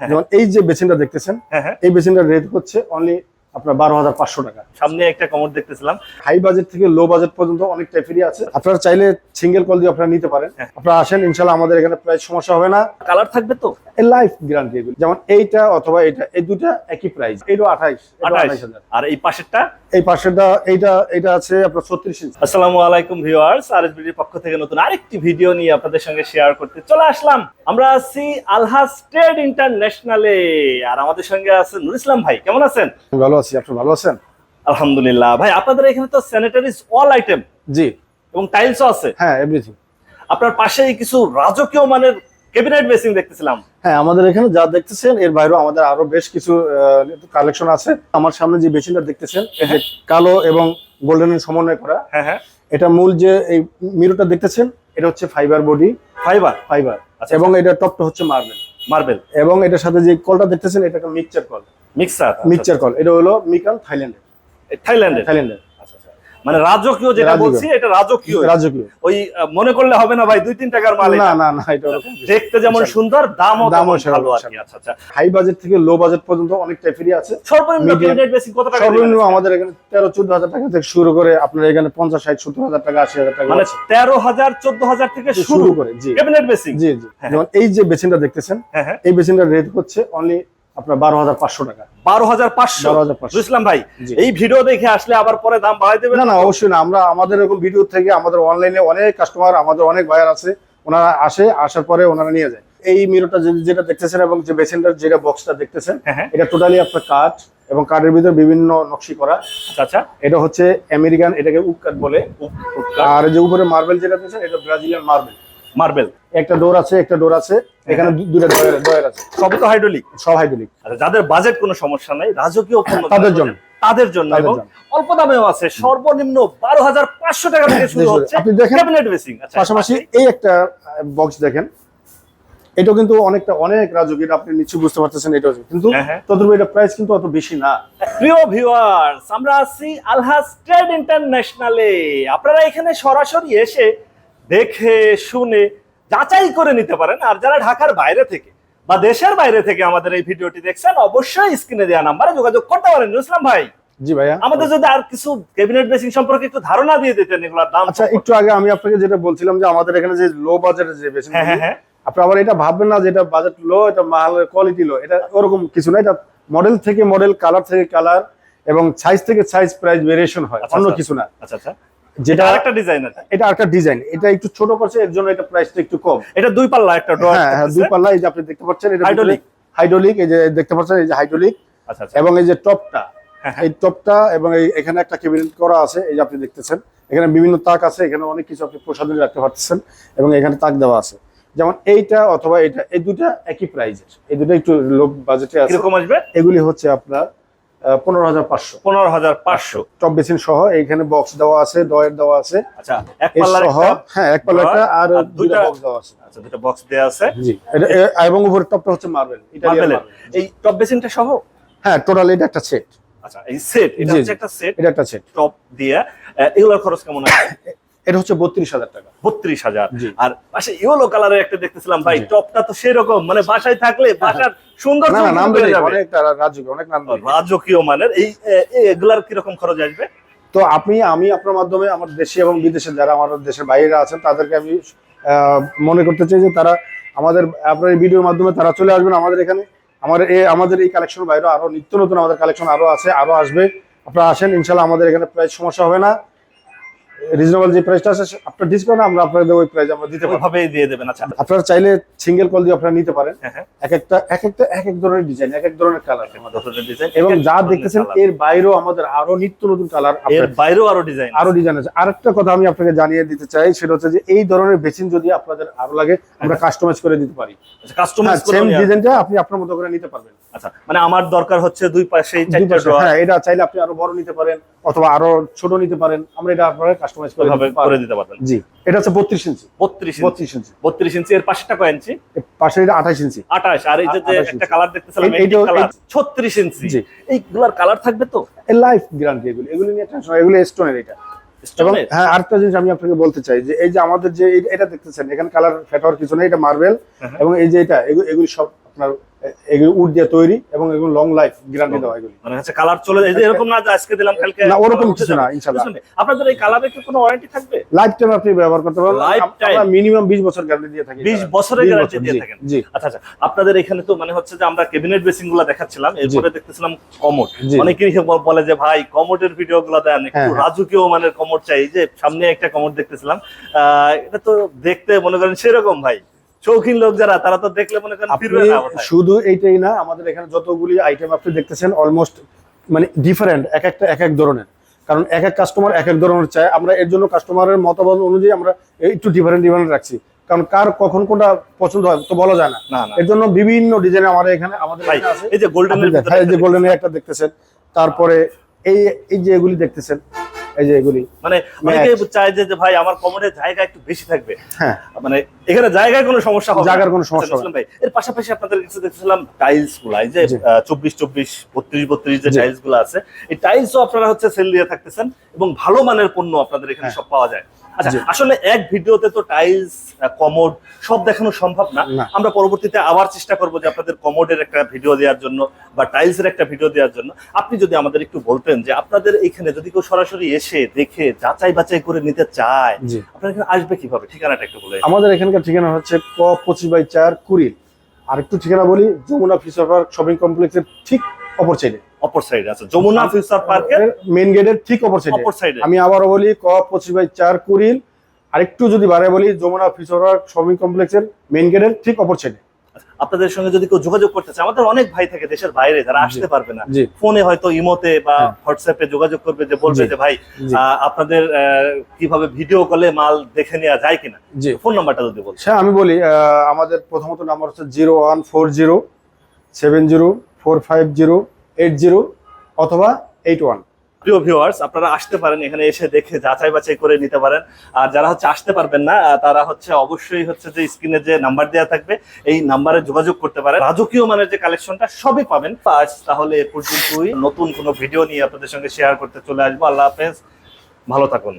হ্যাঁ। যেমন এই যে বেসিনটা দেখতেছেন হ্যাঁ হ্যাঁ এই বেসিনটার রেট হচ্ছে অনলি আপনার বারো হাজার পাঁচশো টাকা। সামনে একটা কমোড দেখতেছিলাম। হাই বাজেট থেকে লো বাজেট পর্যন্ত অনেক টাইপেরই আছে। আপনারা চাইলে সিঙ্গেল কল দিয়ে আপনারা নিতে পারেন। হ্যাঁ। আপনারা আসেন ইনশাল্লাহ আমাদের এখানে প্রায় সমস্যা হবে না। কালার থাকবে তো? লাইফ গ্যারান্টি এগুলো। যেমন এইটা অথবা এটা এই দুটা একই প্রাইস এইটা আঠাইশ আঠাইশ। হাজার। আর এই পাশেরটা? এই পাশেরটা এইটা এইটা আছে আপনার ছত্রিশ ইঞ্চি। আসসালামু আলাইকুম ভিউয়ার্স। আর এসবিডির পক্ষ থেকে নতুন আরেকটি ভিডিও নিয়ে আপনাদের সঙ্গে শেয়ার করতে চলে আসলাম। আমরা আছি আলহাস ট্রেড ইন্টারন্যাশনালে। আর আমাদের সঙ্গে আছে নুর ইসলাম ভাই। কেমন আছেন? ভালো আছি আপনি ভালো আছেন? আলহামদুলিল্লাহ। ভাই আপনাদের এখানে তো স্যানিটারিজ অল আইটেম জি। এবং টাইলসও আছে। হ্যাঁ এভরিথিং আপনার পাশেই কিছু রাজকীয় মানের ক্যাবিনেট বেসিং দেখতেছিলাম। হ্যাঁ আমাদের এখানে যা দেখতেছেন এর বাইরেও আমাদের আরও বেশ কিছু কালেকশন আছে। আমার সামনে যে বেসিনটা দেখতেছেন কালো এবং গোল্ডেনের সমন্বয় করা। হ্যাঁ হ্যাঁ। এটা মূল যে এই মিরোটা দেখতেছেন এটা হচ্ছে ফাইবার বডি ফাইবার ফাইবার এবং এটা টপটা হচ্ছে মার্বেল মার্বেল এবং এটার সাথে যে কলটা দেখতেছেন এটা একটা মিক্সচার কল মিক্সার মিক্সচার কল এটা হলো মিকান থাইল্যান্ডের থাইল্যান্ডের থাইল্যান্ডের আচ্ছা, আচ্ছা। মানে রাজকীয় যেটা বলছি এটা রাজকীয়। রাজকীয়। ওই মনে করলে হবে না ভাই দুই তিন টাকার মাল না। না না এটা দেখতে যেমন সুন্দর দামও দামও ভালো। কি। আচ্ছা আচ্ছা। হাই বাজেট থেকে লো বাজেট পর্যন্ত অনেক টাইপেরই আছে। সর্বনিম্ন ক্যাবিনেট বেসিং কত টাকা সর্বনিম্ন আমাদের এখানে তেরো চোদ্দ হাজার টাকা থেকে শুরু করে আপনার এখানে পঞ্চাশ ষাট সত্তর হাজার টাকা আশি হাজার টাকা মানে আছে। তেরো হাজার চোদ্দ হাজার থেকে শুরু করে জি। ক্যাবিনেট বেসিং জি জি। হ্যাঁ। যেমন এই যে বেসিনটা দেখতেছেন হ্যাঁ হ্যাঁ। এই বেসিনটার রেট হচ্ছে অনলি আপনার বারো হাজার পাঁচশো টাকা। বারো হাজার পাঁচশো? বুঝলাম ভাই। এই ভিডিও দেখে আসলে আবার পরে দাম বাড়াই দেবেন? না না অবশ্যই না। আমরা আমাদের এরকম ভিডিও থেকে আমাদের অনলাইনে অনেক কাস্টমার আমাদের অনেক বায়ার আছে। ওনারা আসে আসার পরে ওনারা নিয়ে যায়। এই মিরোটা যেটা দেখতেছেন এবং যে বেসিনটার যেটা বক্সটা দেখতেছেন হ্যাঁ হ্যাঁ। এটা টোটালি আপনার কাঠ এবং কাঠের ভিতরে বিভিন্ন নকশি করা। আচ্ছা আচ্ছা। এটা হচ্ছে আমেরিকান এটাকে উক কাঠ বলে আর যে উপরে মার্বেল যেটা দেখছেন এটা ব্রাজিলিয়ান মার্বেল মার্বেল? একটা ডোর আছে একটা ডোর আছে। এখানে দুটা ডয়ার ডয়ার আছে। সবই তো হাইড্রোলিক? সব হাইড্রোলিক। আচ্ছা যাদের বাজেট কোনো সমস্যা নাই রাজকীয় পণ্য তাদের জন্য। তাদের জন্য এবং অল্প দামেও আছে সর্বনিম্ন বারো হাজার পাঁচশো টাকা থেকে শুরু হচ্ছে আপনি দেখেন। Cabinet basin. আচ্ছা পাশাপাশি এই একটা বক্স দেখেন। এটাও কিন্তু অনেকটা অনেক রাজুক এটা আপনি নিশ্চয়ই বুঝতে পারতেছেন এটা কিন্তু হ্যাঁ, হ্যাঁ। তদ্রুপ এটা প্রাইস কিন্তু অত বেশি না। প্রিয় ভিউয়ার্স আমরা আছি আলহাস ট্রেড ইন্টারন্যাশনালে। আপনারা এখানে সরাসরি এসে দেখে শুনে যাচাই করে নিতে পারেন। আর যারা ঢাকার বাইরে থেকে বা দেশের বাইরে থেকে আমাদের এই ভিডিওটি দেখছেন অবশ্যই স্ক্রিনে দেওয়া নাম্বারে যোগাযোগ করতে পারেন। ইসলাম ভাই জি ভাইয়া। আমাদের যদি আর কিছু ক্যাবিনেট বেসিং সম্পর্কে একটু ধারণা দিয়ে দিতেন এগুলোর দাম আচ্ছা একটু আগে আমি আপনাকে যেটা বলছিলাম যে আমাদের এখানে যে লো বাজেটের যে বেশি হ্যাঁ হ্যাঁ হ্যাঁ। আপনি আবার এটা ভাববেন না যে এটা বাজেট লো এটা মালের কোয়ালিটি লো এটা ওরকম কিছু না এটা মডেল থেকে মডেল কালার থেকে কালার এবং সাইজ থেকে সাইজ প্রাইস ভেরিয়েশন হয় আচ্ছা, অন্য আচ্ছা। কিছু না। আচ্ছা আচ্ছা। যেটা এটা আরেকটা ডিজাইন আছে এটা আরেকটা ডিজাইন এটা একটু ছোট করছে এর জন্য এটা প্রাইসটা একটু কম। এটা দুই পাল্লা একটা ড্রয়ার হ্যাঁ হ্যাঁ দুই পাল্লা এই যে আপনি দেখতে পাচ্ছেন এটা Hydraulic। হাইড্রোলিক এই যে দেখতে পাচ্ছেন এই যে হাইড্রোলিক আচ্ছা আচ্ছা। এবং এই যে টপটা হ্যাঁ, হ্যাঁ। এই টপটা এবং এই এখানে একটা ক্যাবিনেট করা আছে এই যে আপনি দেখতেছেন। এখানে বিভিন্ন তাক আছে এখানে অনেক কিছু আপনি প্রসাধনী রাখতে পারতেছেন এবং এখানে তাক দেওয়া আছে। যেমন এইটা অথবা এটা এই দুটা একই প্রাইজের এই দুটো একটু লো বাজেটে আছে। কীরকম আসবে? এগুলি হচ্ছে আপনার পনেরো হাজার পাঁচশো। পনেরো হাজার পাঁচশো। টপ বেসিন সহ এইখানে বক্স দেওয়া আছে ডয়ের দেওয়া আছে। আচ্ছা এক সহ হ্যাঁ এক পাল্লাটা আর দুইটা বক্স দেওয়া আছে। আচ্ছা দুটো বক্স দেওয়া আছে। জি এটা এ- এবং উপরে টপটা হচ্ছে মার্বেল মার্বেলের এই টপ বেসিনটা সহ? হ্যাঁ টোটাল এটা একটা সেট আচ্ছা এই সেট এটা হচ্ছে একটা সেট এটা একটা সেট টপ দিয়ে এগুলোর খরচ কেমন আছে? এটা হচ্ছে বত্রিশ হাজার টাকা। বত্রিশ হাজার। আর পাশে ইয়েলো কালারের একটা দেখতেছিলাম ভাই টপটা তো সেরকম মানে বাসায় থাকলে বাসার সুন্দর অনেক রাজুক অনেক নাম ধরে। রাজকীয় মানের এই এগুলার কীরকম খরচ আসবে? তো আপনি আমি আপনার মাধ্যমে আমার দেশে এবং বিদেশে যারা আমার দেশের বাইরে আছেন তাদেরকে আমি মনে করতে চাই যে তারা আমাদের আপনার এই ভিডিওর মাধ্যমে তারা চলে আসবেন আমাদের এখানে। আমার এই আমাদের এই কালেকশন বাইরে আরও নিত্য নতুন আমাদের কালেকশন আরও আছে আরও আসবে। আপনারা আসেন ইনশাল্লাহ আমাদের এখানে প্রায় সমস্যা হবে না। রিজনেবল যে প্রাইসটা আছে আপনার ডিসকাউন্ট আমরা আপনাদের ওই প্রাইস আমরা দিতে পারব। দিয়ে দেবেন আচ্ছা। আপনারা চাইলে সিঙ্গেল কল দিয়ে আপনারা নিতে পারেন। হ্যাঁ হ্যাঁ। এক একটা এক একটা এক এক ধরনের ডিজাইন এক এক ধরনের কালার ডিজাইন এবং যা দেখতেছেন এর বাইরেও আমাদের আরও নিত্য নতুন কালারের বাইরেও আরও ডিজাইন আরও ডিজাইন আছে। আরেকটা কথা আমি আপনাকে জানিয়ে দিতে চাই সেটা হচ্ছে যে এই ধরনের বেসিন যদি আপনাদের আরও লাগে আমরা কাস্টমাইজ করে দিতে পারি। কাস্টমাইজ করে সেম ডিজাইনটা আপনি আপনার মতো করে নিতে পারবেন। আচ্ছা মানে আমার দরকার হচ্ছে দুই দুই চারটা পাশে, ড্রয়ার হ্যাঁ এটা চাইলে আপনি আরও বড় নিতে পারেন অথবা আরও ছোট নিতে পারেন। আমরা এটা আপনারা কাস্টমাইজ করে দিতে পারবেন। জি এটা হচ্ছে বত্রিশ ইঞ্চি। বত্রিশ ইঞ্চি। বত্রিশ ইঞ্চি। বত্রিশ ইঞ্চি এর পাশেটা কয় ইঞ্চি? পাশে এটা আঠাশ ইঞ্চি। আঠাশ আর এই যে 28 একটা কালার দেখতেছিলাম এই- এইটাও- কালার ছত্রিশ ইঞ্চি। জি। এইগুলার কালার থাকবে তো? এর লাইফ গ্যারান্টি এগুলো। এগুলো নিয়ে টেনশন এগুলো স্টোনের এটা। এবং হ্যাঁ আরেকটা জিনিস আমি আপনাকে বলতে চাই যে এই যে আমাদের যে এই- এটা দেখতেছেন এখানে কালার ফেটার কিছু নেই এটা মার্বেল হ্যাঁ। এবং এই যে এটা এগুলি সব আপনার এগুলো উড দিয়ে তৈরি এবং এগুলো লং লাইফ গ্যারান্টি দেওয়া এগুলি। মানে হচ্ছে কালার চলে এই যে এরকম না আজকে দিলাম কালকে না ওরকম কিছু না ইনশাল্লাহ বুঝলেন? আপনাদের এই কালারে কি কোনো ওয়ারেন্টি থাকবে? লাইফ টাইম আপনি ব্যবহার করতে পারবেন। Lifetime? আমরা মিনিমাম বিশ বছর গ্যারান্টি দিয়ে থাকি 20 বছরের গ্যারান্টি দিয়ে থাকেন। জি। আচ্ছা আচ্ছা। আপনাদের এখানে তো মানে হচ্ছে যে আমরা ক্যাবিনেট বেসিংগুলো দেখাচ্ছিলাম এরপরে দেখতেছিলাম কমোড। অনেকেই বলে যে ভাই কমোডের ভিডিও গুলো দেন একটু হ্যাঁ, হ্যাঁ। রাজকীয় মানের কমোড চাই। এই যে সামনে একটা কমোড দেখতেছিলাম। আহ, এটা তো দেখতে মনে করেন সেরকম ভাই। শৌখিন লোক যারা তারা তো দেখলে মনে করেন। শুধু এইটাই না আমাদের এখানে যতগুলি আইটেম আপনি দেখতেছেন অলমোস্ট মানে ডিফারেন্ট এক একটা এক এক ধরনের। কারণ এক এক কাস্টমার এক এক ধরনের চায়। আমরা এর জন্য কাস্টমারের মতামত অনুযায়ী আমরা একটু ডিফারেন্ট ডিফারেন্ট রাখছি। কারণ কার কখন কোনটা পছন্দ হয় তো বলা যায় না। এর জন্য বিভিন্ন ডিজাইন আমাদের এখানে আমাদের এই যে গোল্ডেনের আপনি এই যে গোল্ডেনের একটা দেখতেছেন। তারপরে এই এই যে এগুলি দেখতেছেন এই যে এগুলি। মানে অনেকে চায় যে ভাই আমার কমনের জায়গা একটু বেশি থাকবে। হ্যাঁ। মানে এখানে জায়গায় কোনো সমস্যা হবে জায়গার কোনো সমস্যা হবে মুসলিম ভাই এর পাশাপাশি আপনাদের কাছে দেখছিলাম টাইলসগুলা। এই যে জি। চব্বিশ চব্বিশ বত্রিশ বত্রিশ যে টাইলসগুলো আছে এই টাইলসও আপনারা হচ্ছে সেল দিয়ে থাকতেছেন এবং ভালো মানের পণ্য আপনাদের এখানে হ্যাঁ। সব পাওয়া যায়। আচ্ছা আসলে এক ভিডিওতে তো টাইলস কমোড সব দেখানো সম্ভব না। আমরা পরবর্তীতে আবার চেষ্টা করব যে আপনাদের কমোডের একটা ভিডিও দেওয়ার জন্য বা টাইলসের একটা ভিডিও দেওয়ার জন্য। আপনি যদি আমাদের একটু বলতেন যে আপনাদের এখানে যদি কেউ সরাসরি এসে দেখে যাচাই বাছাই করে নিতে চায় আপনার এখানে আসবে কীভাবে? ঠিকানাটা একটু বলে আমাদের এখানকার ঠিকানা হচ্ছে ক পঁচিশ বাই চার কুড়িল। আর একটু ঠিকানা বলি যমুনা পার্ক শপিং কমপ্লেক্সের ঠিক অপর সাইডে অপর সাইডে আছে যমুনা ফিউচার পার্কের মেন গেটের ঠিক অপর সাইডে অপর সাইডে আমি আবারও বলি ক পঁচিশ বাই চার কুড়িল। আর একটু যদি বারে বলি যমুনা ফিচার পার্ক শপিং কমপ্লেক্সের মেন গেটের ঠিক অপর সাইডে আপনাদের সঙ্গে যদি কেউ যোগাযোগ করতে চায় আমাদের অনেক ভাই থাকে দেশের বাইরে যারা আসতে পারবে না। ফোনে হয়তো ইমোতে বা হ্যাঁ। হোয়াটসঅ্যাপে যোগাযোগ করবে যে বলবে যে ভাই আপনাদের কীভাবে ভিডিও কলে মাল দেখে নেওয়া যায় কিনা? ফোন নাম্বারটা যদি বলছেন আচ্ছা আমি বলি আমাদের প্রথমত নাম্বার হচ্ছে zero one four zero seven zero four five zero eight zero অথবা এইট ওয়ান। প্রিয় ভিউয়ার্স আপনারা আসতে পারেন, এখানে এসে দেখে যাচাই বাছাই করে নিতে পারেন। আর যারা হচ্ছে আসতে পারবেন না তারা হচ্ছে অবশ্যই হচ্ছে যে স্ক্রিনে যে নাম্বার দেওয়া থাকবে, এই নাম্বারে যোগাযোগ করতে পারেন। রাজকীয় মানের যে কালেকশনটা সবই পাবেন। আজ তাহলে এ পর্যন্তই। নতুন কোনো ভিডিও নিয়ে আপনাদের সঙ্গে শেয়ার করতে চলে আসব। আল্লাহ হাফেজ। ভালো থাকুন।